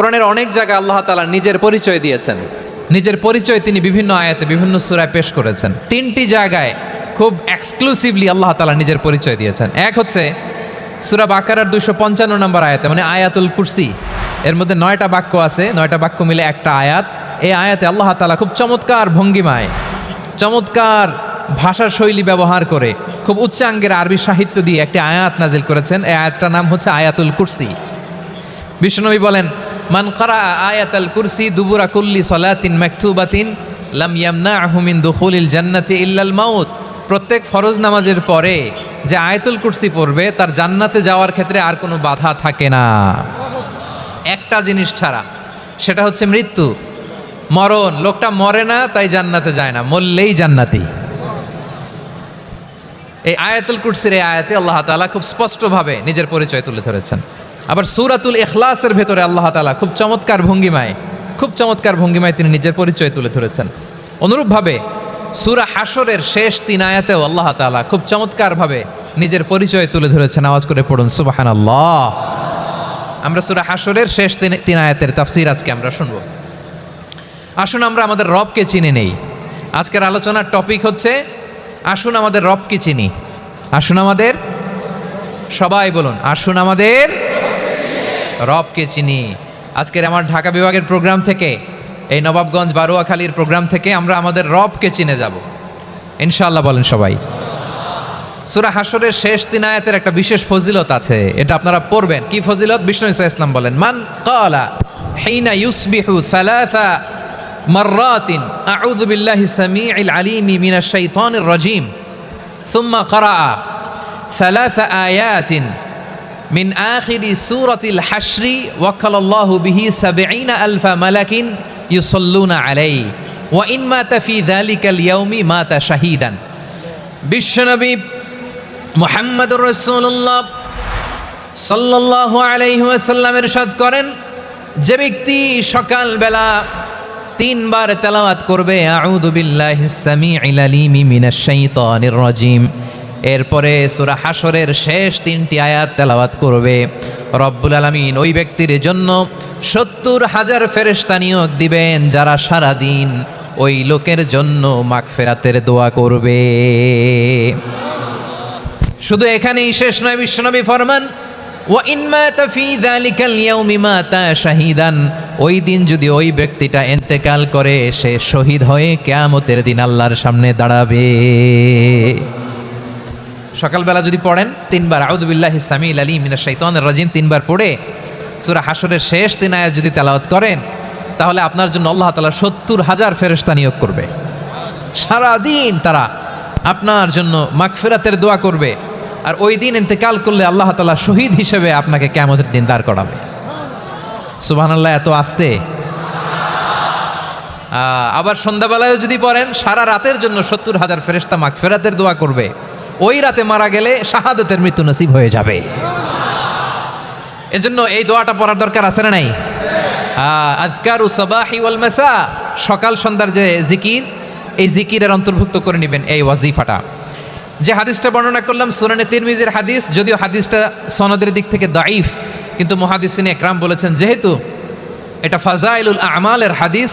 কোরআনের অনেক জায়গায় আল্লাহ তালা নিজের পরিচয় দিয়েছেন। নিজের পরিচয় তিনি বিভিন্ন আয়াতে, বিভিন্ন সুরায় পেশ করেছেন। তিনটি জায়গায় খুব এক্সক্লুসিভলি আল্লাহ তালা নিজের পরিচয় দিয়েছেন। এক হচ্ছে সুরা বাকারার দুশো পঞ্চান্ন নম্বর আয়াতে মানে আয়াতুল কুরসি। এর মধ্যে নয়টা বাক্য আছে, নয়টা বাক্য মিলে একটা আয়াত। এই আয়াতে আল্লাহ তালা খুব চমৎকার ভঙ্গিমায়, চমৎকার ভাষার শৈলী ব্যবহার করে খুব উচ্চাঙ্গের আরবি সাহিত্য দিয়ে একটি আয়াত নাজিল করেছেন। এই আয়াতটার নাম হচ্ছে আয়াতুল কুরসি। বিষ্ণুনবী বলেন, মান করা আয়াতাল কুরসি দুবুরা কুল্লি সলাতিন মাকতুবাতিন লাম ইয়ামনা আহমিন দুখুলিল জান্নাতি ইল্লাল মাউত। প্রত্যেক ফরজ নামাজের পরে যে আয়াতুল কুরসি পড়বে, তার জান্নাতে যাওয়ার ক্ষেত্রে আর কোনো বাধা থাকে না। একটা জিনিস ছাড়া, সেটা হচ্ছে মৃত্যু। মরণ, লোকটা মরে না, তাই জান্নাতে যায় না, মরলেই জান্নাতি। এই আয়াতুল কুরসির এই আয়াতে আল্লাহ তাআলা খুব স্পষ্টভাবে নিজের পরিচয় তুলে ধরেছেন। আবার সূরাতুল এখলাসের ভেতরে আল্লাহ তাআলা খুব চমৎকার ভঙ্গিমায়, খুব চমৎকার ভঙ্গিমায় তিনি নিজের পরিচয় তুলে ধরেছেন। অনুরূপভাবে সুরা হাসরের শেষ তিন আয়াতেও আল্লাহ তাআলা খুব চমৎকারভাবে নিজের পরিচয় তুলে ধরেছেন। আওয়াজ করে পড়ুন, সুবহানাল্লাহ। আমরা সুরা হাসরের শেষ তিন আয়াতের তাফসীর আজকে আমরা শুনব। আসুন আমরা আমাদের রবকে চিনে নেই। আজকের আলোচনার টপিক হচ্ছে, আসুন আমাদের রবকে চিনি। আসুন আমাদের, সবাই বলুন, আসুন আমাদের রবকে চিনি। আজকের আমার ঢাকা বিভাগের প্রোগ্রাম থেকে, এই নবাবগঞ্জ বারুয়াখালীর প্রোগ্রাম থেকে আমরা আমাদের রবকে চিনে যাব। ইনশাল্লাহ বলেন সবাই। সুরা হাসরের শেষ তিন আয়াতের একটা বিশেষ ফজিলত আছে, এটা আপনারা পড়বেন। কি ফজিলত? বিষ্ণু ইসা ইসলাম বলেন, মান কালা হেইনা ইউসবিহু সালাসা মারাতিন আউযু বিল্লাহি সামিউল আলিমি মিনাশ শাইতানির রাজিম, সুম্মা ক্বারা সালাসা আয়াতিন মিন আখিরি সুরতিল হাসরি ওয়াকালাল্লাহু বিহি সাবেইনা আলফা মালাকিন ইউসল্লুনা আলাই ওয়া ইন মাতা ফি যালিকাল মাতা শাহিদান। বিশ্বনবী মোহাম্মদুর রসুল্লাহ সাল্লাহ আলাইসাল্লামের সাদ করেন, যে ব্যক্তি সকালবেলা তিনবার তেলাওয়াত করবে আউদুবিল্লাহ ইসলামী ইলালিমি মিনাশাইতানির রাজিম। এরপরে সুরা হাসরের শেষ তিনটি আয়াত তেলাওয়াত করবে। রব্বুল আলামিন ওই ব্যক্তির জন্য সত্তর হাজার ফেরেশতা নিয়োগ দিবেন যারা সারা দিন ওই লোকের জন্য মাগফেরাতের দোয়া করবে। শুধু এখানেই শেষ নয়, বিশ্বনবী ফরমান ওই দিন যদি ওই ব্যক্তিটা ইন্তেকাল করে, সে শহীদ হয়ে কিয়ামতের দিন আল্লাহর সামনে দাঁড়াবে। সকালবেলা যদি পড়েন, তিনবার আউযুবিল্লাহি সামিল আলী মিনাশ শাইতানির রাজিম, তিনবার পড়ে সুরা হাসরের শেষ তিন আয়াত যদি তেলাওয়াত করেন, তাহলে আপনার জন্য আল্লাহ তাআলা সত্তর হাজার ফেরেশতা নিয়োগ করবে। সারাদিন তারা আপনার জন্য মাগফিরাতের দোয়া করবে আর ওই দিন ইন্তেকাল করলে আল্লাহ তালা শহীদ হিসেবে আপনাকে কেমতের দিন দাঁড় করাবে। সুবাহ এত আসতে। আবার সন্ধ্যাবেলায় যদি পড়েন, সারা রাতের জন্য সত্তর হাজার ফেরেস্তা মাগফেরাতের দোয়া করবে। ওই রাতে মারা গেলে শাহাদতের মৃত্যু নসিব হয়ে যাবে। এজন্য এই দোয়াটা পড়ার দরকার আছে না নাই? আজকার মেসা, সকাল সন্ধ্যার যে জিকির, এই জিকিরের অন্তর্ভুক্ত করে নেবেন এই ওয়াজিফাটা। যে হাদিসটা বর্ণনা করলাম, সুরানে তিরমিজের হাদিস, যদিও হাদিসটা সনদের দিক থেকে দাইফ কিন্তু মহাদিসিন একরাম বলেছেন, যেহেতু এটা ফাজাইলুল আমালের হাদিস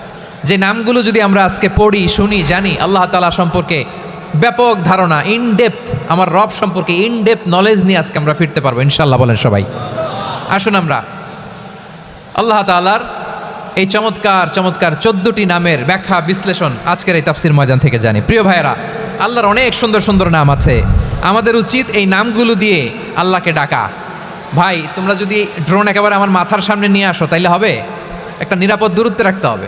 যে নামগুলো যদি আমরা আজকে পড়ি, শুনি, জানি, আল্লাহ তালা সম্পর্কে ব্যাপক ধারণা ইন ডেপথ আমার রব সম্পর্কে ইন ডেপথ নলেজ নিয়ে আজকে আমরা ফিরতে পারব ইনশাল্লাহ বলেন সবাই। আসুন আমরা, আল্লাহ তালার এই চমৎকার চমৎকার চোদ্দটি নামের ব্যাখ্যা, বিশ্লেষণ আজকের এই তাফসির ময়দান থেকে জানি। প্রিয় ভাইয়েরা, আল্লাহর অনেক সুন্দর সুন্দর নাম আছে। আমাদের উচিত এই নামগুলো দিয়ে আল্লাহকে ডাকা। ভাই, তোমরা যদি ড্রোন একেবারে আমার মাথার সামনে নিয়ে আসো, তাইলে হবে? একটা নিরাপদ দূরত্বে রাখতে হবে।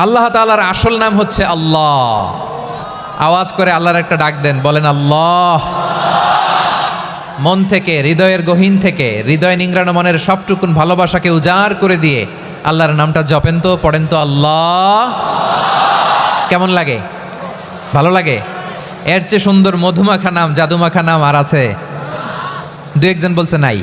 আল্লাহ তাআলার আসল নাম হচ্ছে আল্লাহ। আওয়াজ করে আল্লাহর একটা ডাক দেন, বলেন আল্লাহ। মন থেকে, হৃদয়ের গহীন থেকে, হৃদয় নিংড়ানো মনের সবটুকুন ভালোবাসাকে উজাড় করে দিয়ে আল্লাহর নামটা জপেন তো, পড়েন তো, আল্লাহ। কেমন লাগে? ভালো লাগে? এর চেয়ে সুন্দর মধুমাখা নাম, জাদুমাখা নাম আর আছে? দু একজন বলছে নাই।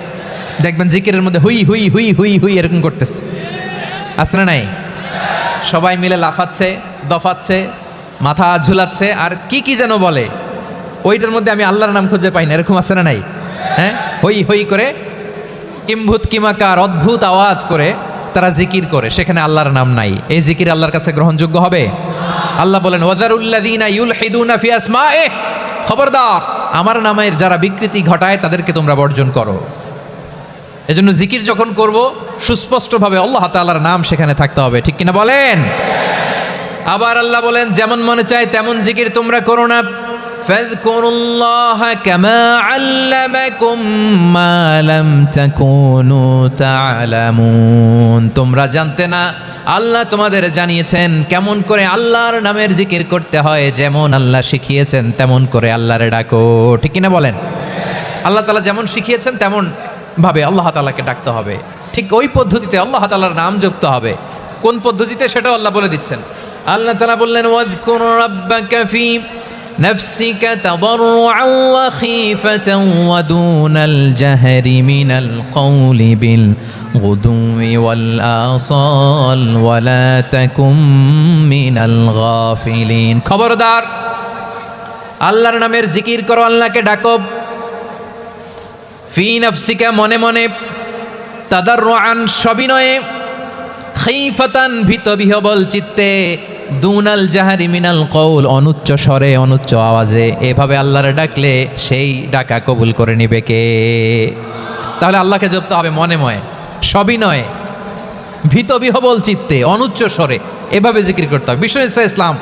দেখবেন জিকিরের মধ্যে হুই হুই হুই হুই হুই এরকম করতেছে। আছে না নাই? সবাই মিলে লাফাচ্ছে, দফাচ্ছে, মাথা ঝুলাচ্ছে, আর কি কি যেন বলে, ওইটার মধ্যে আমি আল্লাহর নাম খুঁজে পাই না, এরকম আছে না নাই? হ্যাঁ? হই হই করে কিম্ভূত কিমাকার, অদ্ভুত আওয়াজ করে তারা জিকির করে, সেখানে আল্লাহর নাম নাই। এই জিকির আল্লাহর কাছে গ্রহণযোগ্য হবে? আল্লাহ বলেন ফি আসমায়ে খবরদার, আমার নামের যারা বিকৃতি ঘটায় তাদেরকে তোমরা বর্জন করো। এজন্য জিকির যখন করব সুস্পষ্টভাবে আল্লাহ তাআলার নাম সেখানে থাকতে হবে ঠিক কিনা বলেন আবার আল্লাহ বলেন যেমন মনে চায় তেমন জিকির তোমরা করো না فاذكروا الله كما علمكم ما لم تكونوا تعلمون তোমরা জানতে না আল্লাহ তোমাদের জানিয়েছেন কেমন করে আল্লাহর নামের জিকির করতে হয় যেমন আল্লাহ শিখিয়েছেন তেমন করে আল্লাহরে ডাকো ঠিক কিনা বলেন আল্লাহ তাআলা যেমন শিখিয়েছেন তেমন ভাবে আল্লাহ তাআলাকে ডাকতে হবে ঠিক ওই পদ্ধতিতে আল্লাহ তাআলার নাম যুক্ত হবে কোন পদ্ধতিতে সেটাও আল্লাহ বলে দিচ্ছেন আল্লাহ তাআলা বললেন ওয়াজকুর রাব্বাকা ফি نفسك تضرعا وخيفة ودون الجهر من القول بالغدو والآصال ولا تكن من الغافلين খবরদার আল্লাহর নামের জিকির করো আল্লাহকে ডাকো ফি নফসিকা মনে মনে তাদার রোয়ান সবিনয়ে খৈফাতান ভীত বিহবল চিত্তে দুনাল জাহারি মিনাল কৌল অনুচ্চ স্বরে, অনুচ্চ আওয়াজে। এভাবে আল্লাহর ডাকলে সেই ডাকা কবুল করে নিবে কে? তাহলে আল্লাহকে জপতে হবে মনে ময়ে সবিনয়ে ভীত বিহবল চিত্তে, অনুচ্চ স্বরে। এভাবে জিকির করতে হবে। বিশ্ব ইসা ইসলাম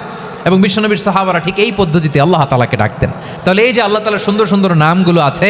এবং বিশ্বনবীর সাহাবারা ঠিক এই পদ্ধতিতে আল্লাহ তালাকে ডাকতেন। তাহলে এই যে আল্লাহ তালার সুন্দর সুন্দর নামগুলো আছে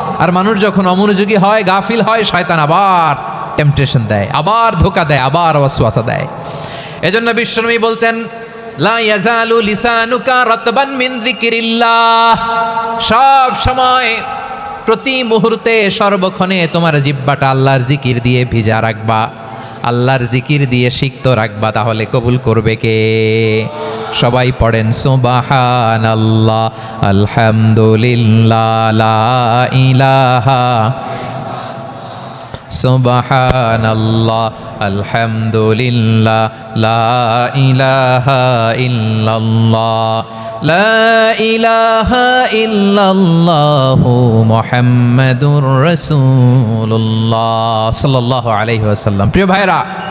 আর মানুষ যখন অমনোযোগী হয়, গাফিল হয়, শয়তান আবার টেম্পটেশন দেয়, আবার ধোকা দেয়, আবার ওয়াসওয়াসা দেয়। এজন্য বিশ্বনবী বলতেন সব সময় প্রতি মুহূর্তে সর্বক্ষণে তোমার জিব্বাটা আল্লাহর জিকির দিয়ে ভিজা রাখবা। আল্লাহর জিকির দিয়ে সিক্ত রাখবা, তাহলে কবুল করবে কে? সবাই পড়েন সুবাহান আল্লাহ আলহামদুলিল্লাহ ইলাহা সুবাহান আল্লাহ আলহামদুলিল্লাহ, লা ইলাহা ইল্লাল্লাহ, লা ইলাহা ইল্লাল্লাহু, মুহাম্মাদুর আলাইহি প্রিয় ভাইরা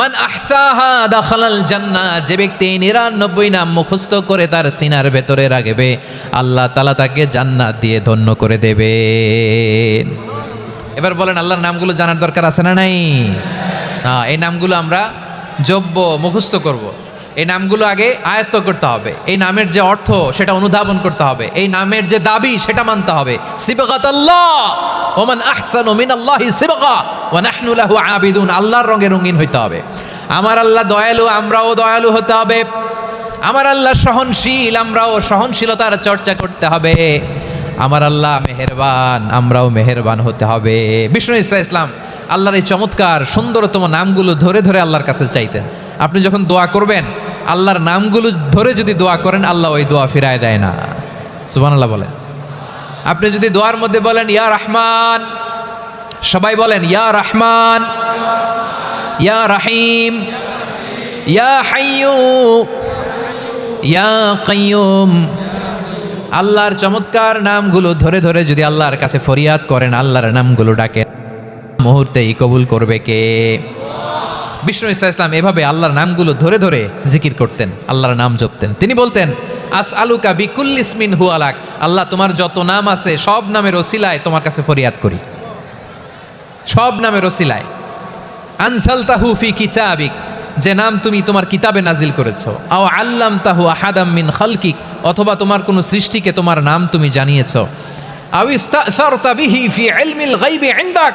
মান আহসাহা দাখালাল জান্না যে ব্যক্তি নিরানব্বই নাম মুখস্থ করে তার সিনার ভেতরে রাখবে, আল্লাহ তালা তাকে জান্নাত দিয়ে ধন্য করে দেবে এবার বলেন, আল্লাহর নামগুলো জানার দরকার আছে না নাই না, এই নামগুলো আমরা যোগ্য মুখস্থ করব। এই নামগুলো আগে আয়ত্ত করতে হবে। এই নামের যে অর্থ, সেটা অনুধাবন করতে হবে। এই নামের যে দাবি, সেটা মানতে হবে। ওমান আহসানু লাহু আবিদুন। আল্লাহর রঙে রঙিন হইতে হবে। আমার আল্লাহ দয়ালু, আমরাও দয়ালু হতে হবে। আমার আল্লাহ সহনশীল, আমরাও সহনশীলতার চর্চা করতে হবে। আমার আল্লাহ মেহেরবান, আমরাও মেহেরবান হতে হবে। বিষ্ণু ইসা ইসলাম, আল্লাহর এই চমৎকার, সুন্দরতম নামগুলো ধরে ধরে আল্লাহর কাছে চাইতেন। আপনি যখন দোয়া করবেন, আল্লাহর নামগুলো ধরে যদি দোয়া করেন, আল্লাহ ওই দোয়া ফিরায় দেয় না। সুবান আল্লাহ বলেন। আপনি যদি দোয়ার মধ্যে বলেন, ইয়া রহমান, সবাই বলেন, ইয়া রহমান, ইয়া রাহিম, ইয়া হাইয়ু, ইয়া কাইয়ুম, আল্লাহর চমৎকার নামগুলো ধরে ধরে যদি আল্লাহর কাছে ফরিয়াদ করেন, আল্লাহর নামগুলো ডাকেন মুহূর্তেই কবুল করবে কে? বিষ্ণু ইসা ইসলাম এভাবে আল্লাহর নামগুলো ধরে ধরে জিকির করতেন, আল্লাহর নাম জপতেন। তিনি বলতেন আস আলুকা বিকুল ইসমিন হু আলাক আল্লাহ তোমার যত নাম আছে সব নামের ওসিলায় তোমার কাছে ফরিয়াদ করি। সব নামের ওসিলায়। আনসাল তাহু ফি কিতাবিক। যে নাম তুমি তোমার কিতাবে নাজিল করেছ। আও আল্লাম তাহু আহাদাম মিন খালকিক। অথবা তোমার কোনো সৃষ্টিকে তোমার নাম তুমি জানিয়েছো। আও ইস্তাসারতা বিহি ফি ইলমিল গায়বি ইনদাক।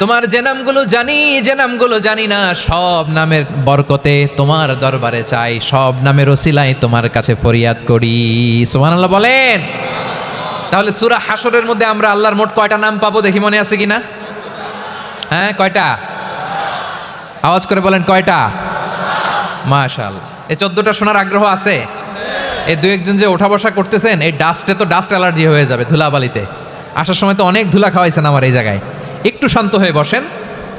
তোমার যে নামগুলো জানি, যে নামগুলো জানি না, সব নামের বরকতে তোমার দরবারে চাই, সব নামের ওসিলাই তোমার কাছে ফরিয়াদ করি। সোমান আল্লাহ বলেন। তাহলে সুরা হাসরের মধ্যে আমরা আল্লাহর মোট কয়টা নাম পাবো দেখি মনে আছে কিনা? হ্যাঁ কয়টা? আওয়াজ করে বলেন, কয়টা? মাশাল এই চোদ্দটা শোনার আগ্রহ আছে? এই দু একজন যে ওঠা বসা করতেছেন, এই ডাস্টে তো ডাস্ট অ্যালার্জি হয়ে যাবে ধুলাবালিতে। আসার সময় তো অনেক ধুলা খাওয়াইছেন আমার এই জায়গায়। একটু শান্ত হয়ে বসেন।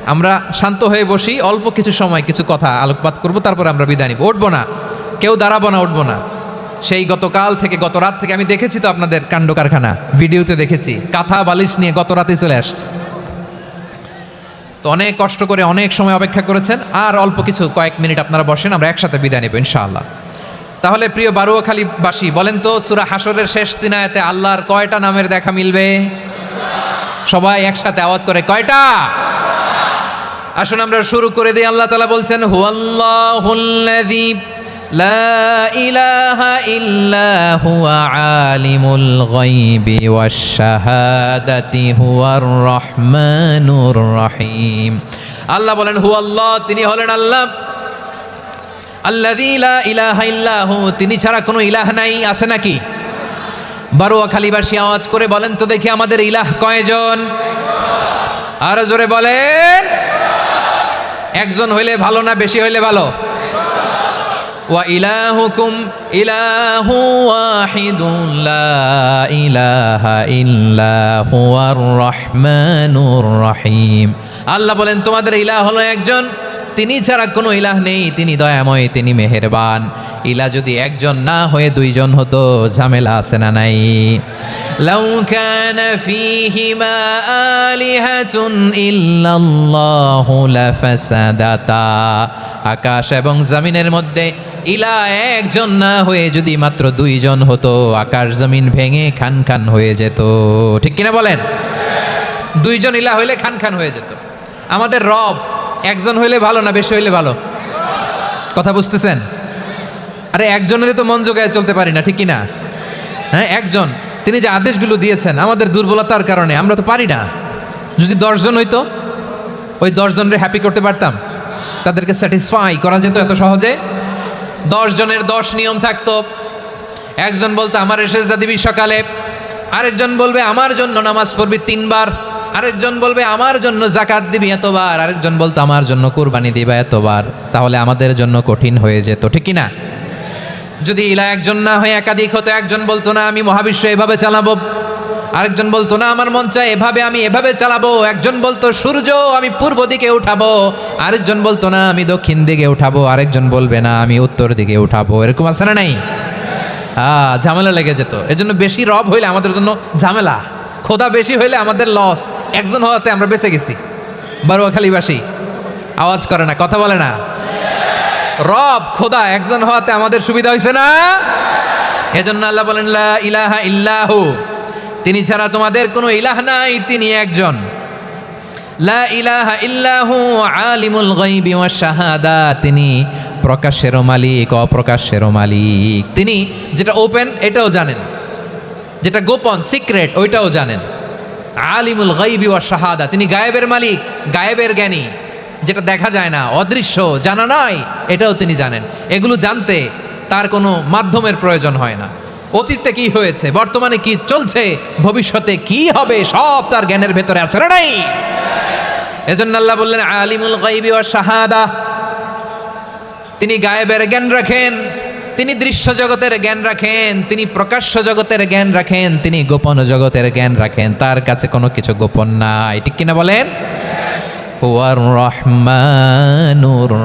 আমরা শান্ত হয়ে বসি, অল্প কিছু সময়, কিছু কথা আলোকপাত করব, তারপরে আমরা বিদায় নিব। উঠবো না। কেউ দাঁড়াবো না, উঠবো না। সেই গতকাল থেকে, গত রাত থেকে, আমি দেখেছি তো আপনাদের কাণ্ড কারখানা, ভিডিওতে দেখেছি। কাঁথা, বালিশ নিয়ে গত রাতে চলে আসছে। তো অনেক কষ্ট করে অনেক সময় অপেক্ষা করেছেন, আর অল্প কিছু কয়েক মিনিট আপনারা বসেন, আমরা একসাথে বিদায় নেব, ইনশাআল্লাহ। তাহলে প্রিয় বারুয়াখালীবাসী, বলেন তো, সুরা হাসরের শেষ দিনায়তে আল্লাহর কয়টা নামের দেখা মিলবে? সবাই একসাথে আওয়াজ করে, কয়টা? আসুন আমরা শুরু করে দিই, আল্লাহ তালা বলছেন লা ইলাহা ইল্লা হুয়া আলিমুল রহিম। আল্লাহ বলেন, হুয়াল্লাহ, তিনি হলেন আল্লাহ। আল্লাযী লা ইলাহা তিনি ছাড়া কোনো ইলাহ নাই, আছে নাকি? বারোয়া খালিবাসী আওয়াজ করে বলেন তো দেখি আমাদের ইলাহ কয়জন? আরও জোরে বলেন। একজন হইলে ভালো না বেশি হইলে ভালো? ওয়া রহিম। আল্লাহ বলেন, তোমাদের ইলাহ হলো একজন, তিনি ছাড়া কোনো ইলাহ নেই, তিনি দয়াময়, তিনি মেহেরবান। ইলা যদি একজন না হয়ে দুইজন হতো, ঝামেলা আছে না নাই। আকাশ এবং জমিনের মধ্যে ইলা একজন না হয়ে যদি মাত্র দুইজন হতো, আকাশ জমিন ভেঙে খান খান হয়ে যেত। ঠিক কিনা বলেন? দুইজন ইলা হইলে খান খান হয়ে যেত। আমাদের রব একজন হইলে ভালো না বেশি হইলে ভালো? কথা বুঝতেছেন? আরে একজনেরই তো মন জোগায় চলতে পারি না, ঠিক কি না? হ্যাঁ একজন। তিনি যে আদেশগুলো দিয়েছেন, আমাদের দুর্বলতার কারণে, আমরা তো পারি না। যদি দশজন হইতো, ওই দশজনের হ্যাপি করতে পারতাম। তাদেরকে স্যাটিসফাই করা যেত এত সহজে। জনের দশ নিয়ম থাকতো। একজন বলতো, আমার সেজদা দিবি সকালে। আরেকজন বলবে, আমার জন্য নামাজ পড়বি তিনবার। আরেকজন বলবে, আমার জন্য জাকাত দিবি এতবার। আরেকজন বলতো, আমার জন্য কোরবানি দিবা এতবার। তাহলে আমাদের জন্য কঠিন হয়ে যেত, ঠিক কি না? যদি ইলা একজন না হয়ে, একাধিক হতো একজন বলতো, না, আমি মহাবিশ্ব এভাবে চালাবো। আরেকজন বলতো, না, আমার মন চায় এভাবে আমি এভাবে চালাবো। একজন বলতো, সূর্য, আমি পূর্ব দিকে উঠাবো। আরেকজন বলতো, না, আমি দক্ষিণ দিকে উঠাবো। আরেকজন বলবে, না, আমি উত্তর দিকে উঠাবো। এরকম আছে না নাই? হ্যাঁ ঝামেলা লেগে যেত। এজন্য বেশি রব হইলে আমাদের জন্য ঝামেলা। খোদা বেশি হইলে আমাদের লস একজন হওয়াতে আমরা বেঁচে গেছি। বারুয়াখালীবাসী, আওয়াজ করে না, কথা বলে না। রব, খোদা, একজন হওয়াতে আমাদের সুবিধা হয়েছে না? এজন্য আল্লাহ বলেন ইলাহা ইল্লাহু। তিনি ছাড়া তোমাদের কোনো ইলাহ নাই, তিনি একজন। লা ইলাহা ইল্লাহু আলিমুল গায়বি ওয়াশ শাহাদা। তিনি প্রকাশেরও মালিক, অপ্রকাশেরও মালিক। তিনি যেটা ওপেন এটাও জানেন। যেটা গোপন সিক্রেট ওইটাও জানেন। আলিমুল গাইবি ওয়া শাহাদা। তিনি গায়েবের মালিক, গায়েবের জ্ঞানী। যেটা দেখা যায় না, অদৃশ্য, জানা নাই, এটাও তিনি জানেন। এগুলো জানতে তার কোনো মাধ্যমের প্রয়োজন হয় না। অতীতে কি হয়েছে, বর্তমানে কি চলছে, ভবিষ্যতে কি হবে, সব তার জ্ঞানের ভেতরে আছে না নাই। এজন্য আল্লাহ বললেন, আলিমুল গাইবি ওয়া শাহাদা। তিনি গায়েবের জ্ঞান রাখেন, তিনি দৃশ্য জগতের জ্ঞান রাখেন, তিনি প্রকাশ্য জগতের জ্ঞান রাখেন, তিনি গোপন জগতের জ্ঞান রাখেন। তার কাছে কোনো কিছু গোপন নাই। ঠিক কিনা বলেন?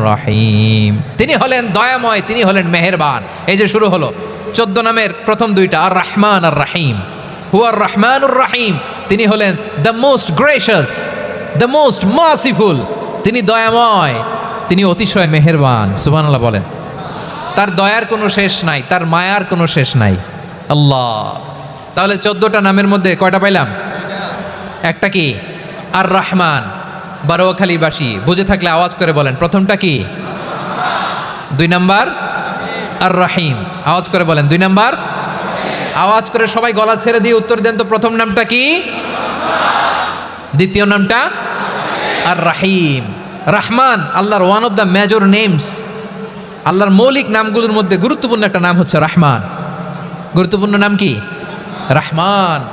রহিম। তিনি হলেন দয়াময়, তিনি হলেন মেহেরবান। এই যে শুরু হলো, চোদ্দ নামের প্রথম দুইটা, আর রহমান আর রাহিম। হুয়ার রহমানুর রাহিম, তিনি হলেন the most gracious the most merciful তিনি দয়াময়, তিনি অতিশয় মেহেরবান, সুবহানাল্লাহ বলেন। তার দয়ার কোনো শেষ নাই, তার মায়ার কোনো শেষ নাই। আল্লাহ। তাহলে চোদ্দটা নামের মধ্যে কয়টা পাইলাম? একটা কি? আর রহমান। বারোয়াখালীবাসী, বুঝে থাকলে আওয়াজ করে বলেন, প্রথমটা কি? দুই নাম্বার আর রাহিম আওয়াজ করে বলেন, দুই নাম্বার। আওয়াজ করে সবাই গলা ছেড়ে দিয়ে উত্তর দেন তো, প্রথম নামটা কি? দ্বিতীয় নামটা? আর রাহিম রাহমান, আল্লাহর one of the major names আল্লাহর মৌলিক নামগুলোর মধ্যে গুরুত্বপূর্ণ একটা নাম হচ্ছে রাহমান। গুরুত্বপূর্ণ নাম কি? রাহমান।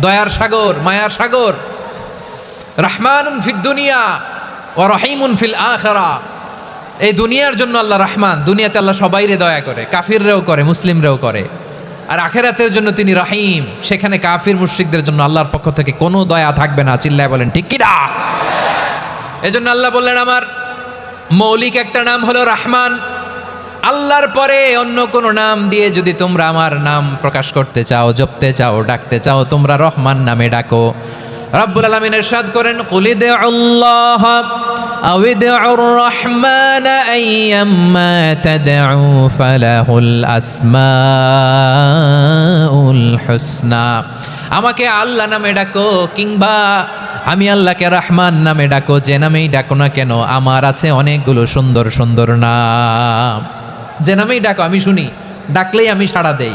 দয়ার সাগর, মায়ার সাগর। রহমান ফিল দুনিয়া ও রহিমুন ফিল আখরা। এই দুনিয়ার জন্য আল্লাহ রহমান, দুনিয়াতে আল্লাহ সবাইরে দয়া করে, কাফিররেও করে, মুসলিমরেও করে। আর আখেরাতের জন্য তিনি রহিম, সেখানে কাফির মুশ্রিকদের জন্য আল্লাহর পক্ষ থেকে কোনো দয়া থাকবে না, চিল্লায় বলেন, ঠিক কিনা জন্য আল্লাহ বললেন, আমার মৌলিক একটা নাম হলো রহমান। আল্লাহর পরে অন্য কোনো নাম দিয়ে যদি তোমরা আমার নাম প্রকাশ করতে চাও, জপতে চাও, ডাকতে চাও, তোমরা রহমান নামে ডাকো। রব্বুল আলামিন ইরশাদ করেন কুলিদ আল্লাহ আও ইদউর রহমান আইয়াম্মা তাদউ ফালাহুল আসমাউল হুসনা। আমাকে আল্লাহ নামে ডাকো কিংবা আমি আল্লাহকে রহমান নামে ডাকো, যে নামেই ডাকো না কেন, আমার আছে অনেকগুলো সুন্দর সুন্দর নাম। যে নামেই ডাকো, আমি শুনি, ডাকলেই আমি সাড়া দেই।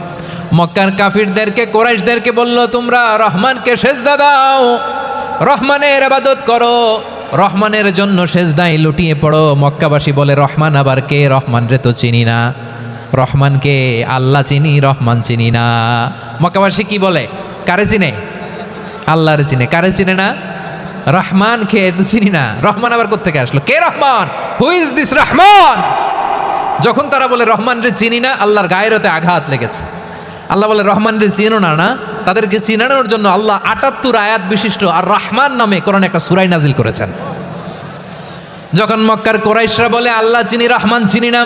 মক্কার কাফিরদেরকে, কোরাইশদেরকে বলল, তোমরা রহমানকে সেজদা দাও। রহমানের আবাদত করো। রহমানের জন্য সেজদায় লুটিয়ে পড়ো। মক্কাবাসী বলে, রহমান আবার কে? রহমান রে তো চিনি না। রহমানকে আল্লাহ চিনি, রহমান চিনি না। মক্কাবাসী কি বলে? কারে চিনে? আল্লাহরে চিনে। কারে চিনে না? রহমান কে তো চিনি না। রহমান আবার কোথেকে আসলো? কে Rahman? Who is this Rahman? যখন তারা বলে রহমান রে চিনি না, আল্লাহর গায়ের হতে আঘাত লেগেছে। আল্লাহ বলে রহমান রে চিনো না না? তাদেরকে চিনানোর জন্য আল্লাহ আটাত্তর আয়াত বিশিষ্ট আর রহমান নামে কোরআন একটা সুরাই নাজিল করেছেন। যখন মক্কার কোরাইশরা বলে, আল্লাহ চিনি, রহমান চিনি না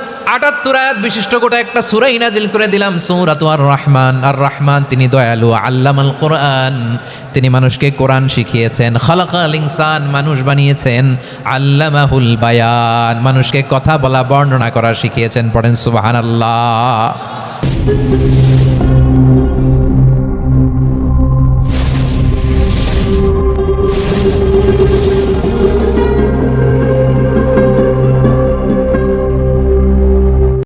আটাত্তর আয়াত বিশিষ্ট গোটা একটা সুরাই নাজিল করে দিলাম, সৌরাত আর রহমান আর রহমান তিনি দয়ালু আল্লাম আল কোরআন। তিনি মানুষকে কোরআন শিখিয়েছেন, খালাকাল ইনসান মানুষ বানিয়েছেন, আল্লামাহুল বায়ান। মানুষকে কথা বলা, বর্ণনা করা শিখিয়েছেন, পড়েন সুবাহান আল্লাহ